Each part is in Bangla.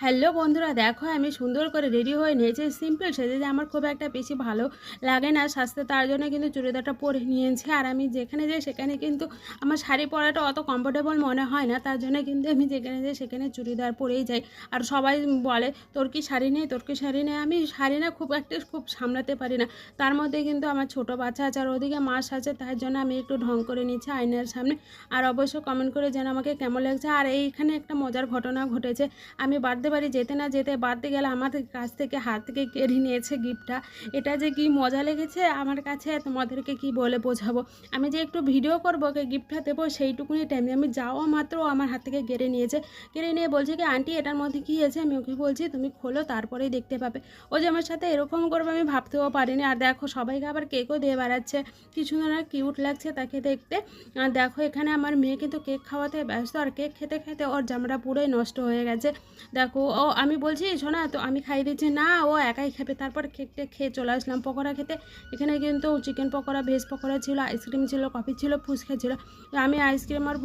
হ্যালো বন্ধুরা, দেখো আমি সুন্দর করে রেডি হয়ে নিয়েছি। সিম্পল সেজে যে আমার খুব একটা বেশি ভালো লাগে না স্বাস্থ্য তার জন্য কিন্তু চুড়িদারটা পরে নিয়েছি। আর আমি যেখানে যাই সেখানে কিন্তু আমার শাড়ি পরাটা অত কমফোর্টেবল মনে হয় না, তার জন্য কিন্তু আমি যেখানে যাই সেখানে চুড়িদার পরেই যাই। আর সবাই বলে, তোর কি শাড়ি নেই? তোর কি শাড়ি নেই? আমি শাড়ি না খুব একটা খুব সামলাতে পারি না। তার মধ্যে কিন্তু আমার ছোট বাচ্চা আছে আর ওদিকে মাস আছে তার জন্য আমি একটু ঢং করে নিচ্ছি আয়নার সামনে। আর অবশ্য কমেন্ট করে যেন আমাকে কেমন লাগছে। আর এইখানে একটা মজার ঘটনা ঘটেছে। আমি বার্থডে বাড়ি যেতে না যেতে বার্থডে গেলে আমার কাছ থেকে হাত থেকে কেড়ে নিয়েছে গিফটটা। এটা যে কি মজা লেগেছে, আমার কাছে তোমাদেরকে কি বলে বোঝাবো? আমি যে একটু ভিডিও করব ওকে গিফটটা দেবো, সেইটুকুনি টাইমে আমি যাওয়া মাত্র আমার হাত থেকে কেড়ে নিয়েছে। কেড়ে নিয়ে বলছে কি, আন্টি, এটার মধ্যে কী আছে আমি ওকে বলছি, তুমি খোলো, তারপরেই দেখতে পাবে। ও যে আমার সাথে এরকম করবে আমি ভাবতেও পারিনি। আর দেখো, সবাইকে আবার কেকও দিয়ে বেড়াচ্ছে। কি সুন্দর আর কিউট লাগছে তাকে দেখতে। আর দেখো, এখানে আমার মেয়ে কিন্তু কেক খাওয়াতে ব্যস্ত। আর কেক খেতে খেতে ওর জামাটা পুরোই নষ্ট হয়ে গেছে। দেখো ও আমি বলছি, শোনা, তো আমি খাই দিচ্ছি। না, ও একাই খাবে। তারপর খেতে খেয়ে চলে আসলাম। পকোড়া খেতে। এখানে কিন্তু চিকেন পকোড়া, ভেজ পকোড়া ছিল আইসক্রিম ছিল কফি ছিল, ফুচকা ছিল। আমি আইসক্রিম আর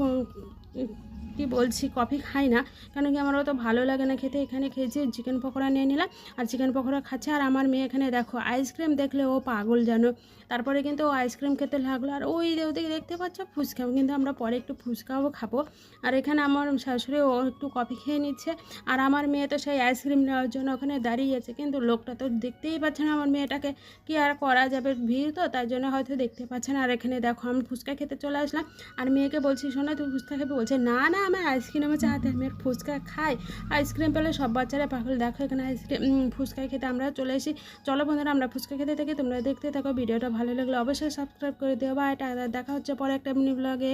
কি বলছি, কফি খাই না। কেন কি আমার অত ভালো লাগে না খেতে। এখানে খেয়েছি চিকেন পকোড়া নিয়ে নিলাম, আর চিকেন পকোড়া খাচ্ছে। আর আমার মেয়ে এখানে দেখো আইসক্রিম দেখলে ও পাগল জানো তারপরে কিন্তু ও আইসক্রিম খেতে লাগল। আর ওই ওদিকে দেখতে পাচ্ছ, ফুচকা। কিন্তু আমরা পরে একটু ফুচকাও খাব। আর এখানে আমার শাশুড়ি ও একটু কফি খেয়ে নিচ্ছে। আর আমার মেয়ে তো সেই আইসক্রিম নেওয়ার জন্য ওখানে দাঁড়িয়ে আছে। কিন্তু লোকটা তো দেখতেই পাচ্ছে না আমার মেয়েটাকে। কি আর করা যাবে? ভিড় তো তার জন্য হয়তো দেখতে পাচ্ছে না। আর এখানে দেখো, আমি ফুচকা খেতে চলে আসলাম। আর মেয়েকে বলছি, শোনা, তুই ফুচকা খেতে বলছে, না না আমার আইসক্রিম আছে হাতে আমি আর ফুচকা খাই। আইসক্রিম পেলে সব বাচ্চারা পাগল। দেখো এখানে আইসক্রিম ফুচকা খেতে আমরা চলে এসি চলো বন্ধুরা, আমরা ফুচকা খেতে থাকি। তোমরা দেখতে থাকো, ভিডিওটা ভালো লাগলে অবশ্যই সাবস্ক্রাইব করে দিও। বা এটা দেখা হচ্ছে পরে একটা মিনি ব্লগে